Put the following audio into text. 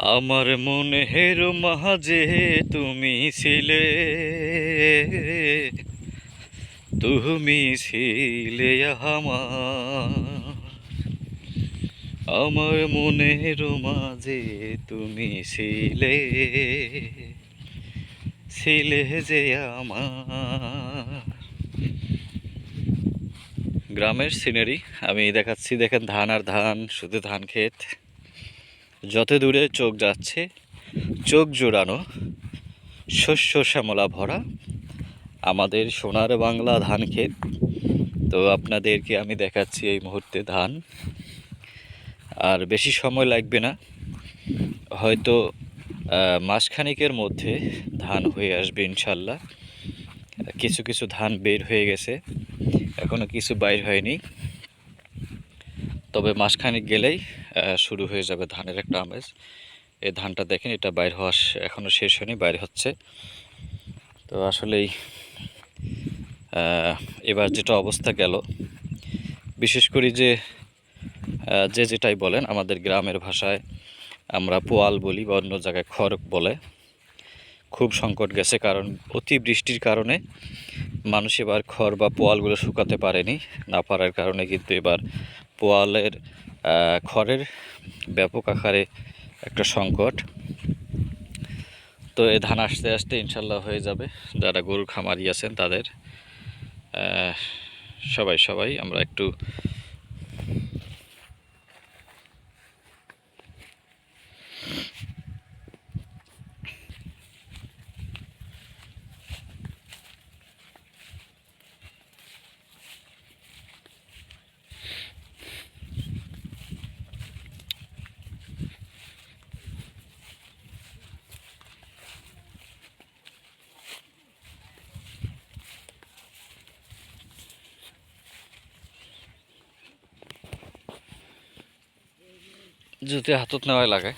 আমার মনের মাঝে তুমি ছিলে তুমি ছিলে আমার। আমার মনের মাঝে তুমি ছিলে ছিলে যে আমার। গ্রামের সিনারি, আমি দেখাচ্ছি, দেখেন ধান আর ধান, শুধু ধান ক্ষেত। যত দূরে চোখ যাচ্ছে, চোখ জোড়ানো, শস্য শ্যামলা ভরা। আমাদের সোনার বাংলা ধান ক্ষেত। তো আপনাদেরকে আমি দেখাচ্ছি এই মুহূর্তে ধান। আর বেশি সময় লাগবে না। হয়তো মাসখানেকের মধ্যে ধান হয়ে আসবে ইনশাল্লাহ। কিছু কিছু ধান বের হয়ে গেছে। এখনও কিছু বাইর হয়নি। তবে মাসখানেক গেলেই শুরু হয়ে যাবে ধানের একটা আমেজ। এই ধানটা দেখেন, এটা বাইর হওয়া এখনও শেষ হয়নি, বাইর হচ্ছে। তো আসলেই এবার যেটা অবস্থা গেল, বিশেষ করি যে যে যেটাই বলেন, আমাদের গ্রামের ভাষায় আমরা পোয়াল বলি বা অন্য জায়গায় খড় বলে। খুব সংকট গেছে কারণ অতি বৃষ্টির কারণে মানুষ এবার খড় বা পোয়ালগুলো শুকাতে পারেনি, না পারার কারণে কিন্তু এবার পোয়ালের খড়ের ব্যাপক আকারে একটা সংকট। তো এই ধান আসতে আসতে ইনশাল্লাহ হয়ে যাবে। যারা গরুর খামারি আছেন তাদের সবাই সবাই আমরা একটু जुते हातात नवायला काय